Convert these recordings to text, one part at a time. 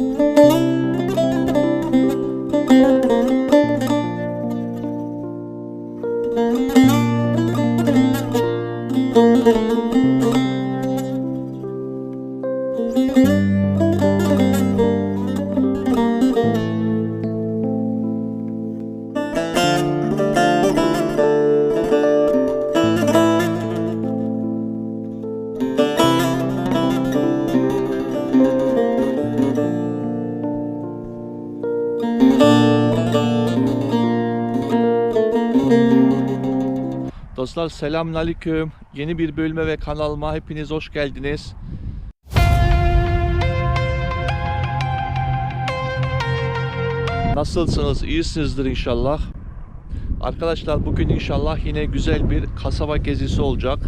Música Dostlar selamünaleyküm. Yeni bir bölüme ve kanalıma hepiniz hoş geldiniz. Nasılsınız? İyisinizdir inşallah. Arkadaşlar bugün inşallah yine güzel bir kasaba gezisi olacak.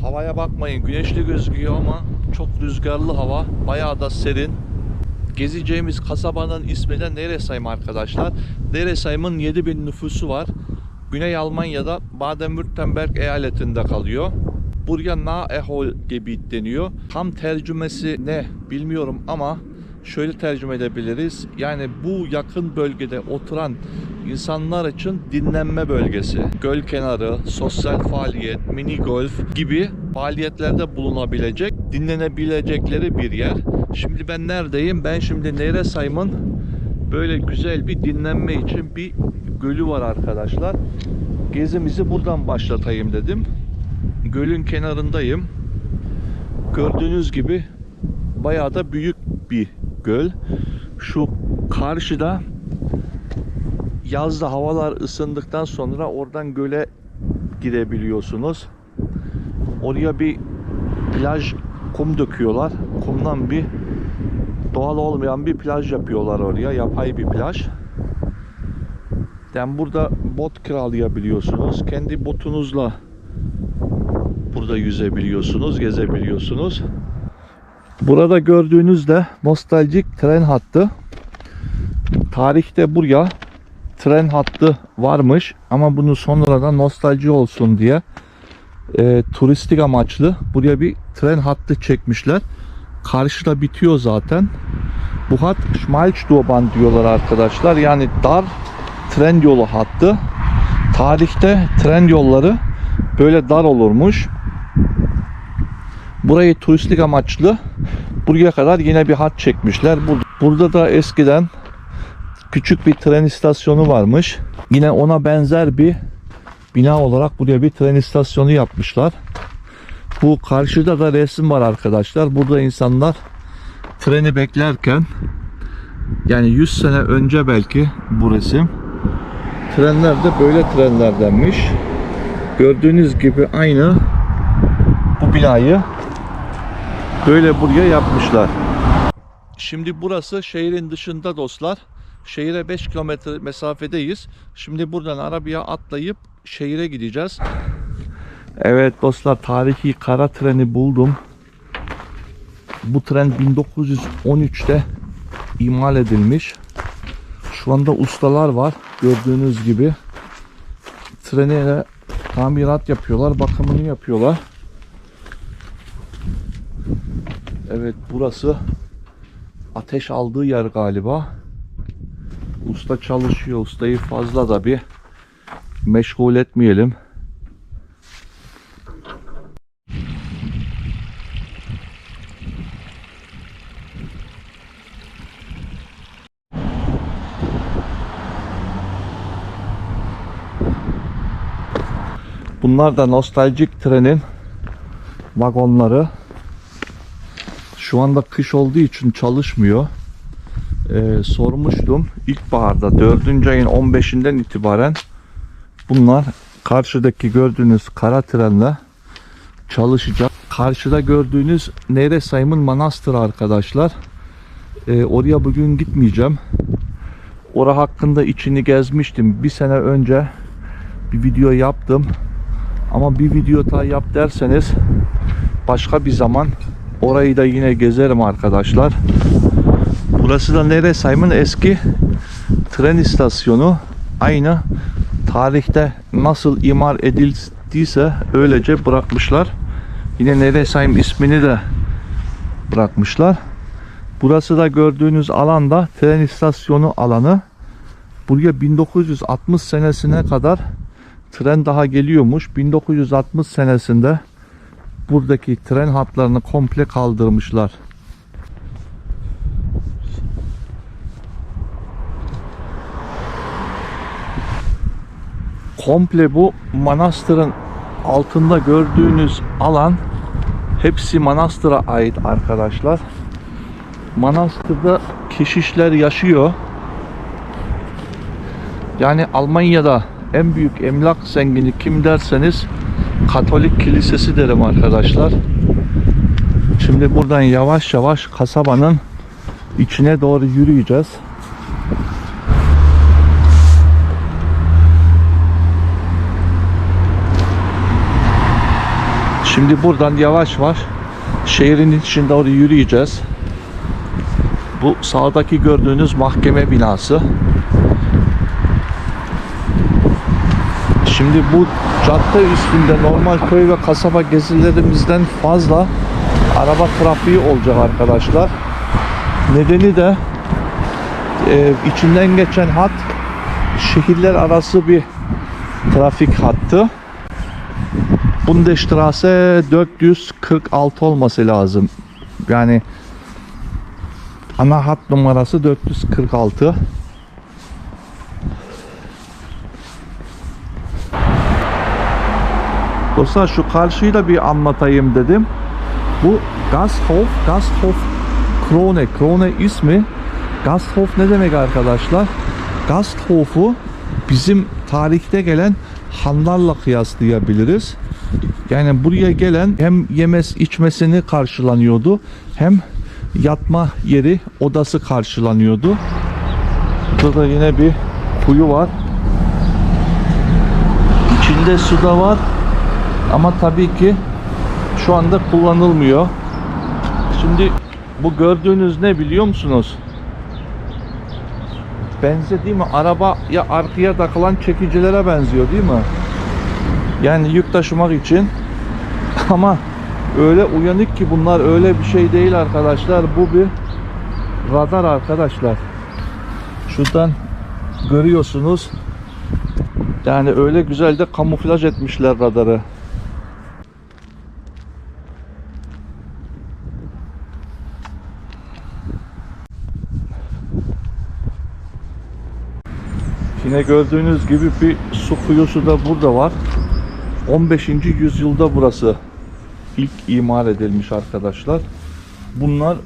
Havaya bakmayın güneşli gözüküyor ama çok rüzgarlı hava. Bayağı da serin. Gezeceğimiz kasabanın ismi de Neresheim arkadaşlar. Neresheim'in 7000 nüfusu var. Güney Almanya'da Baden-Württemberg eyaletinde kalıyor. Buraya Naehol Gebiet deniyor. Tam tercümesi ne bilmiyorum ama şöyle tercüme edebiliriz. Yani bu yakın bölgede oturan insanlar için dinlenme bölgesi. Göl kenarı, sosyal faaliyet, mini golf gibi faaliyetlerde bulunabilecek, dinlenebilecekleri bir yer. Şimdi ben neredeyim? Ben şimdi Neresheim'in böyle güzel bir dinlenme için bir gölü var arkadaşlar. Gezimizi buradan başlatayım dedim. Gölün kenarındayım. Gördüğünüz gibi bayağı da büyük bir göl. Şu karşıda yazda havalar ısındıktan sonra oradan göle girebiliyorsunuz. Oraya bir plaj kum döküyorlar. Kumdan bir doğal olmayan bir plaj yapıyorlar oraya. Yapay bir plaj. Yani burada bot kiralayabiliyorsunuz. Kendi botunuzla burada yüzebiliyorsunuz, gezebiliyorsunuz. Burada gördüğünüz de nostaljik tren hattı. Tarihte buraya tren hattı varmış ama bunu sonradan nostalji olsun diye e, turistik amaçlı buraya bir tren hattı çekmişler. Karşıda bitiyor zaten. Bu hat Schmalzstuhlbahn diyorlar arkadaşlar. Yani dar tren yolu hattı. Tarihte tren yolları böyle dar olurmuş. Burayı turistik amaçlı buraya kadar yine bir hat çekmişler. Bur- Burada da eskiden küçük bir tren istasyonu varmış. Yine ona benzer bir bina olarak buraya bir tren istasyonu yapmışlar. Bu karşıda da resim var arkadaşlar. Burada insanlar treni beklerken yani 100 sene önce belki bu resim Trenler de böyle trenlerdenmiş. Gördüğünüz gibi aynı bu binayı böyle buraya yapmışlar. Şimdi burası şehrin dışında dostlar. Şehire 5 kilometre mesafedeyiz. Şimdi buradan arabaya atlayıp şehire gideceğiz. Evet dostlar tarihi kara treni buldum. Bu tren 1913'te imal edilmiş. Şu anda ustalar var. Gördüğünüz gibi trene tamirat yapıyorlar, bakımını yapıyorlar. Evet burası ateş aldığı yer galiba. Usta çalışıyor. Ustayı fazla da bir meşgul etmeyelim. Bunlar da nostaljik trenin vagonları. Şu anda kış olduğu için çalışmıyor. Ee, sormuştum. İlkbaharda 4. ayın 15'inden itibaren bunlar karşıdaki gördüğünüz kara trenle çalışacak. Karşıda gördüğünüz Neresheim'in manastırı arkadaşlar. Ee, oraya bugün gitmeyeceğim. Ora hakkında içini gezmiştim. Bir sene önce bir video yaptım. Ama bir video daha yap derseniz başka bir zaman orayı da yine gezerim arkadaşlar. Burası da Neresheim'in eski tren istasyonu. Aynı tarihte nasıl imar edildiyse öylece bırakmışlar. Yine Neresheim ismini de bırakmışlar. Burası da gördüğünüz alanda tren istasyonu alanı. Buraya 1960 senesine kadar tren daha geliyormuş. 1960 senesinde buradaki tren hatlarını komple kaldırmışlar. Komple bu manastırın altında gördüğünüz alan hepsi manastıra ait arkadaşlar. Manastırda keşişler yaşıyor. Yani Almanya'da en büyük emlak zengini kim derseniz Katolik Kilisesi derim arkadaşlar. Şimdi buradan yavaş yavaş kasabanın içine doğru yürüyeceğiz. Şimdi buradan yavaş yavaş şehrin içine doğru yürüyeceğiz. Bu sağdaki gördüğünüz mahkeme binası. Şimdi bu cadde üstünde normal köy ve kasaba gezilerimizden fazla araba trafiği olacak arkadaşlar. Nedeni de e, içinden geçen hat şehirler arası bir trafik hattı. Bundesstraße 446 olması lazım. Yani ana hat numarası 446. Dostlar şu karşıyı da bir anlatayım dedim. Bu Gasthof, Gasthof Krone, Krone ismi. Gasthof ne demek arkadaşlar? Gasthof'u bizim tarihte gelen hanlarla kıyaslayabiliriz. Yani buraya gelen hem yemes içmesini karşılanıyordu hem yatma yeri odası karşılanıyordu. Burada da yine bir kuyu var. İçinde su da var. Ama tabii ki şu anda kullanılmıyor. Şimdi bu gördüğünüz ne biliyor musunuz? Benze değil mi? Araba ya arkaya takılan çekicilere benziyor değil mi? Yani yük taşımak için. Ama öyle uyanık ki bunlar öyle bir şey değil arkadaşlar. Bu bir radar arkadaşlar. Şuradan görüyorsunuz. Yani öyle güzel de kamuflaj etmişler radarı. Yine gördüğünüz gibi bir su kuyusu da burada var. 15. yüzyılda burası ilk imar edilmiş arkadaşlar. Bunlar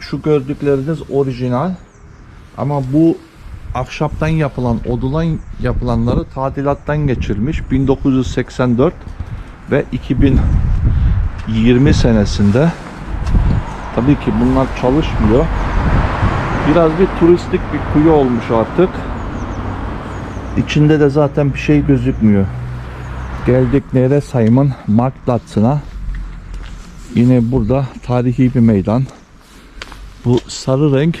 şu gördükleriniz orijinal. Ama bu ahşaptan yapılan, odulan yapılanları tadilattan geçirmiş. 1984 ve 2020 senesinde. Tabii ki bunlar çalışmıyor. Biraz bir turistik bir kuyu olmuş artık. İçinde de zaten bir şey gözükmüyor. Geldik Neresheim'in Marktplatz'ına. Yine burada tarihi bir meydan. Bu sarı renk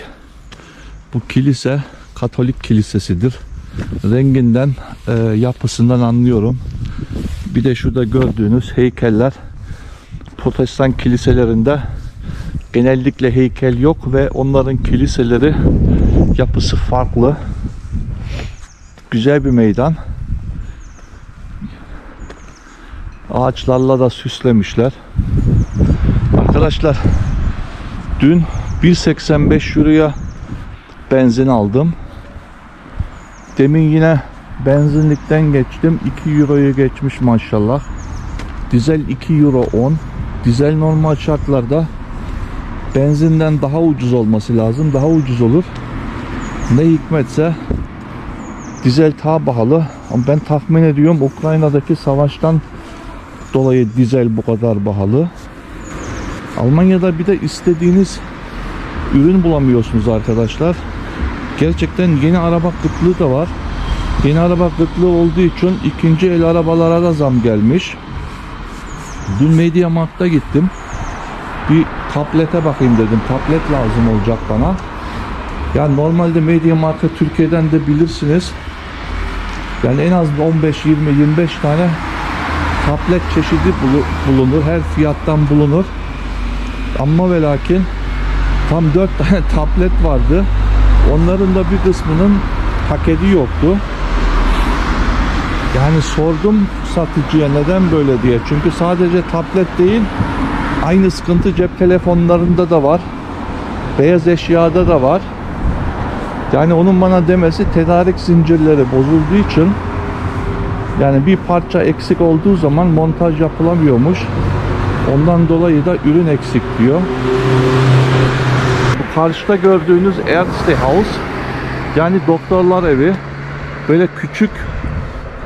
bu kilise Katolik kilisesidir. Renginden, e, yapısından anlıyorum. Bir de şurada gördüğünüz heykeller Protestan kiliselerinde genellikle heykel yok ve onların kiliseleri yapısı farklı. Güzel bir meydan. Ağaçlarla da süslemişler. Arkadaşlar dün 1.85 euroya benzin aldım. Demin yine benzinlikten geçtim. 2 euroyu geçmiş maşallah. Dizel 2 euro 10. Dizel normal şartlarda benzinden daha ucuz olması lazım. Daha ucuz olur. Ne hikmetse dizel daha pahalı. Ama ben tahmin ediyorum Ukrayna'daki savaştan dolayı dizel bu kadar pahalı. Almanya'da bir de istediğiniz ürün bulamıyorsunuz arkadaşlar. Gerçekten yeni araba kıtlığı da var. Yeni araba kıtlığı olduğu için ikinci el arabalara da zam gelmiş. Dün Mediamarkt'a gittim. Bir tablete bakayım dedim. Tablet lazım olacak bana. Ya normalde Mediamarkt'ı Türkiye'den de bilirsiniz. Yani en az 15, 20, 25 tane tablet çeşidi bulu- bulunur. Her fiyattan bulunur. Ama ve lakin Tam dört tane tablet vardı. Onların da bir kısmının paketi yoktu. Yani sordum satıcıya neden böyle diye. Çünkü sadece tablet değil, aynı sıkıntı cep telefonlarında da var. Beyaz eşyada da var. Yani onun bana demesi tedarik zincirleri bozulduğu için yani bir parça eksik olduğu zaman montaj yapılamıyormuş. Ondan dolayı da ürün eksik diyor. Bu karşıda gördüğünüz Ärzte House yani doktorlar evi. Böyle küçük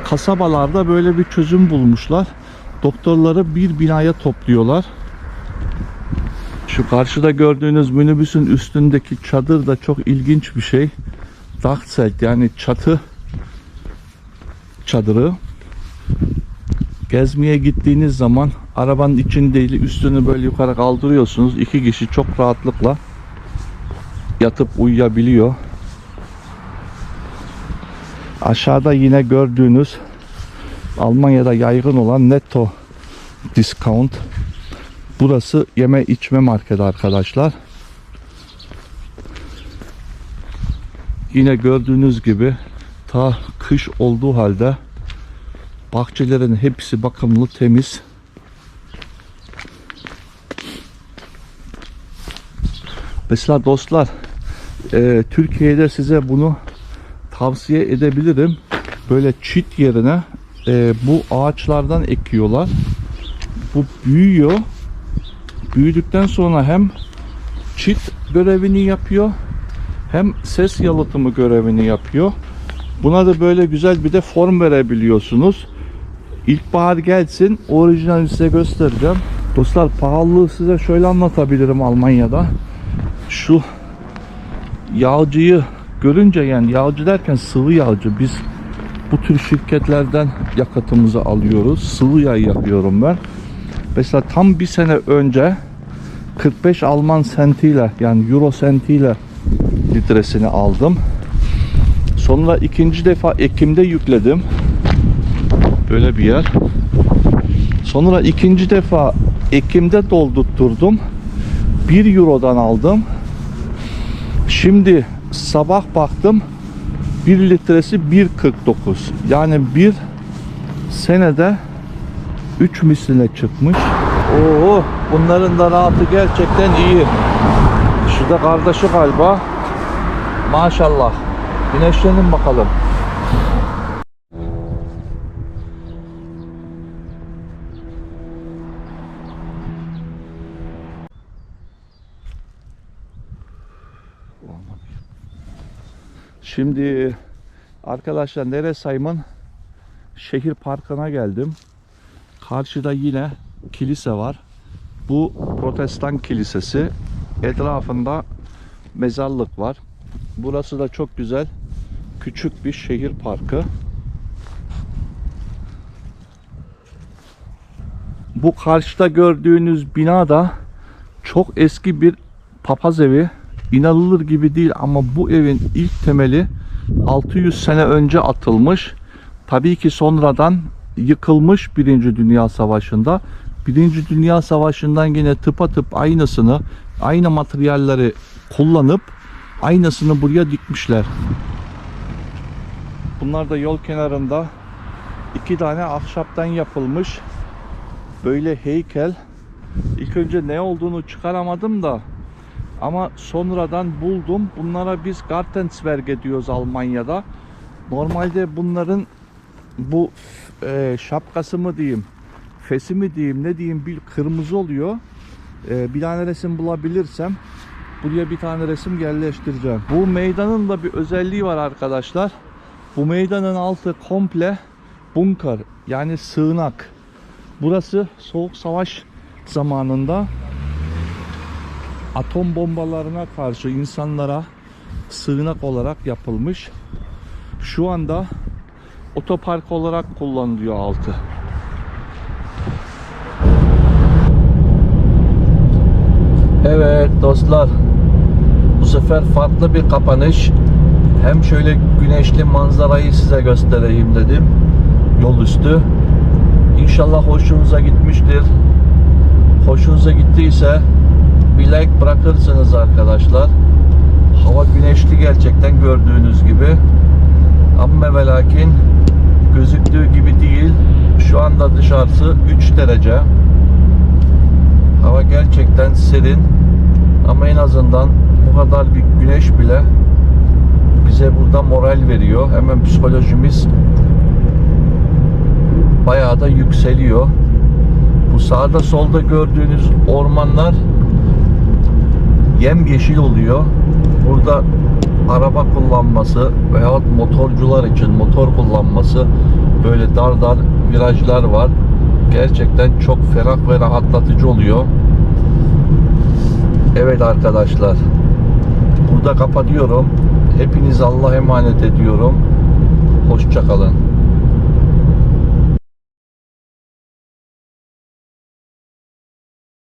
kasabalarda böyle bir çözüm bulmuşlar. Doktorları bir binaya topluyorlar. Şu karşıda gördüğünüz minibüsün üstündeki çadır da çok ilginç bir şey. Dachzelt yani çatı çadırı. Gezmeye gittiğiniz zaman arabanın içini değil üstünü böyle yukarı kaldırıyorsunuz. İki kişi çok rahatlıkla yatıp uyuyabiliyor. Aşağıda yine gördüğünüz Almanya'da yaygın olan Netto Discount. Burası yeme içme marketi arkadaşlar. Yine gördüğünüz gibi ta kış olduğu halde bahçelerin hepsi bakımlı temiz. Mesela dostlar e, Türkiye'de size bunu tavsiye edebilirim. Böyle çit yerine e, bu ağaçlardan ekiyorlar. Bu büyüyor. Büyüdükten sonra hem çit görevini yapıyor hem ses yalıtımı görevini yapıyor. Buna da böyle güzel bir de form verebiliyorsunuz. İlkbahar gelsin orijinalini size göstereceğim. Dostlar pahalılığı size şöyle anlatabilirim Almanya'da. Şu yağcıyı görünce yani yağcı derken sıvı yağcı biz bu tür şirketlerden yakıtımızı alıyoruz. Sıvı yağ yapıyorum ben. Mesela tam bir sene önce 45 Alman sentiyle yani euro sentiyle litresini aldım. Sonra ikinci defa Ekim'de yükledim. Böyle bir yer. Sonra ikinci defa Ekim'de doldurtturdum. 1 Euro'dan aldım. Şimdi sabah baktım 1 litresi 1.49. Yani bir senede 3 misline çıkmış. Oo, bunların da rahatı gerçekten iyi. Şu da kardeşi galiba. Maşallah. Güneşlenin bakalım. Şimdi arkadaşlar Neresheim'in şehir parkına geldim. Karşıda yine kilise var. Bu protestan kilisesi. Etrafında mezarlık var. Burası da çok güzel. Küçük bir şehir parkı. Bu karşıda gördüğünüz bina da çok eski bir papaz evi. İnanılır gibi değil ama bu evin ilk temeli 600 sene önce atılmış. Tabii ki sonradan yıkılmış Birinci Dünya Savaşı'nda. Birinci Dünya Savaşı'ndan yine tıpatıp aynısını, aynı materyalleri kullanıp aynısını buraya dikmişler. Bunlar da yol kenarında iki tane ahşaptan yapılmış böyle heykel. İlk önce ne olduğunu çıkaramadım da ama sonradan buldum. Bunlara biz Gartenzwerge diyoruz Almanya'da. Normalde bunların bu e, şapkası mı diyeyim, fesi mi diyeyim, ne diyeyim bir kırmızı oluyor. E, bir tane resim bulabilirsem buraya bir tane resim yerleştireceğim. Bu meydanın da bir özelliği var arkadaşlar. Bu meydanın altı komple bunker yani sığınak. Burası soğuk savaş zamanında atom bombalarına karşı insanlara sığınak olarak yapılmış. Şu anda otopark olarak kullanılıyor altı. Evet dostlar. Bu sefer farklı bir kapanış. Hem şöyle güneşli manzarayı size göstereyim dedim. Yol üstü. İnşallah hoşunuza gitmiştir. Hoşunuza gittiyse bir like bırakırsınız arkadaşlar. Hava güneşli gerçekten gördüğünüz gibi. Ama ve lakin gözüktüğü gibi değil. Şu anda dışarısı 3 derece. Hava gerçekten serin. Ama en azından bu kadar bir güneş bile bize burada moral veriyor. Hemen psikolojimiz bayağı da yükseliyor. Bu sağda solda gördüğünüz ormanlar yemyeşil oluyor. Burada araba kullanması veyahut motorcular için motor kullanması böyle dar dar virajlar var. Gerçekten çok ferah ve rahatlatıcı oluyor. Evet arkadaşlar. Burada kapatıyorum. Hepinizi Allah emanet ediyorum. Hoşçakalın.